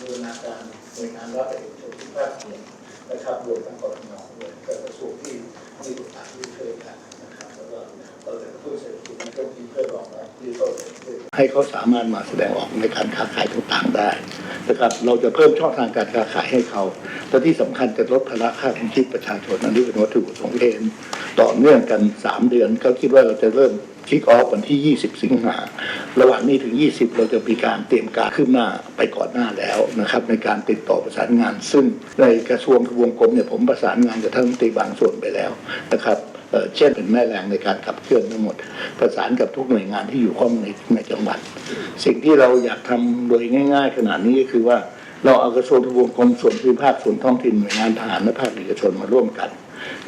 บูรณาการหน่วยงานรัฐเอกชนทุกภาคส่วนนะครับรวมทั้งกรทมด้วยก็กระทรวงที่มีบทบาทที่ช่วยกันนะครับแล้วก็เราจะกระตุ้นเศรษฐกิจในช่วงที่เพื่อรองรับที่โตให้เขาสามารถมาแสดงออกในการค้าขายต่างๆได้นะครับเราจะเพิ่มช่องทางการค้าขายให้เขาและที่สำคัญจะลดภาระค่าครองชีพประชาชนอันนี้เป็นวัตถุประสงค์เองต่อเนื่องกัน 3 เดือนก็คิดว่าเราจะเริ่ม คิกออฟวันที่ 20 สิงหา ระหว่างนี้ถึง 20 เราจะมีการเตรียมการขึ้นหน้าไปก่อนหน้าแล้วนะครับในการติดต่อประสานงาน ซึ่งในกระทรวงทบวงกรมเนี่ยผมประสานงานกับท่านรัฐมนตีบางส่วนไปแล้วนะครับเอ่อเช่นเป็นแม่แรงในการขับเคลื่อนทั้งหมด ประสานกับทุกหน่วยงานที่อยู่ข้องในในจังหวัด สิ่งที่เราอยากทำโดยง่าย ๆ ขนาดนี้ก็คือว่าเราเอากระทรวงทบวงกรมส่วนภูมิภาคส่วนท้องถิ่นหน่วยงานทหารและภาคเอกชนมาร่วมกัน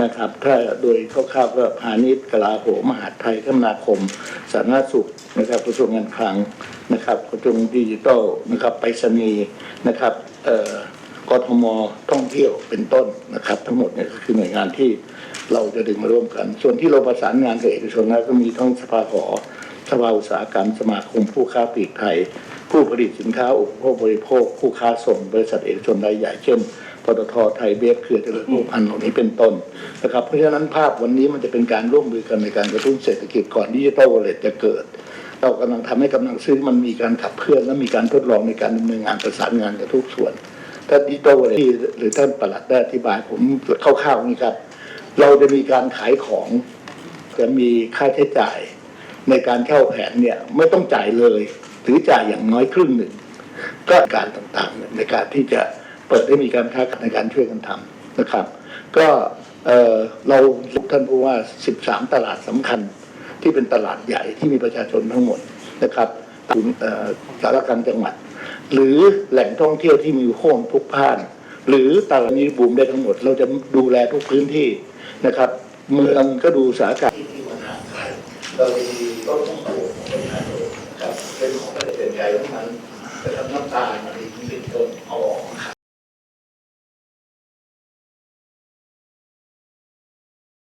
นะครับถ้าโดยคร่าวๆก็พาณิชย์กลาโหมมหาดไทยคมนาคม สาธารณสุขนะครับกระทรวงการคลังนะครับกระทรวงดิจิทัลนะครับไปรษณีย์นะครับกทมท่องเที่ยวเป็นต้นนะครับ ทั้งหมดเนี่ยก็คือหน่วยงานที่เราจะดึงมาร่วมกัน ส่วนที่เราประสานงานกับเอกชนนะก็มีทั้งสภาหอสภาอุตสาหกรรมสมาคมผู้ค้าปลีกไทย ผู้ผลิตสินค้าอุปโภคบริโภค ผู้ค้าส่งบริษัทเอกชนรายใหญ่เช่น ตทไทยเบฟเครือเจริญรูปพันธ์เหล่านี้เป็นต้นนะครับเพราะฉะนั้นภาพวันนี้มันจะเป็นการร่วมมือกันในการกระตุ้นเศรษฐกิจก่อนดิจิทัลวอลเล็ตจะเกิด เรากำลังทำให้กำลังซื้อมันมีการขับเคลื่อนและมีการทดลองในการดำเนินงานประสานงานกับทุกส่วนถ้าดิจิทัลวอลเล็ตหรือท่านประหลัดได้อธิบายผมคร่าวๆนี้ครับ เราจะมีการขายของจะมีค่าใช้จ่ายในการเข้าแผนเนี่ยไม่ต้องจ่ายเลย หรือจ่ายอย่างน้อยครึ่งหนึ่ง ก็การต่างๆในการที่จะ เปิดให้มีการค้าในการช่วยกันทำนะครับ ก็เอ่อเราท่านผู้ว่า 13 ตลาดสำคัญที่เป็นตลาดใหญ่ที่มีประชาชนทั้งหมดนะครับถึงสารกางจังหวัด หรือแหล่งท่องเที่ยวที่มีโค้งทุกผ่าน หรือตลาดนี้บูมได้ทั้งหมด เราจะดูแลทุกพื้นที่นะครับ เมืองก็ดูสากรรที่มันห่างไกลเรามีรถต้องโผของประชาชนนะครับเป็นของประเทศใหญ่ทั้งนั้นจะทำน้ำตาลอะไรที่เป็นต้นเอาออก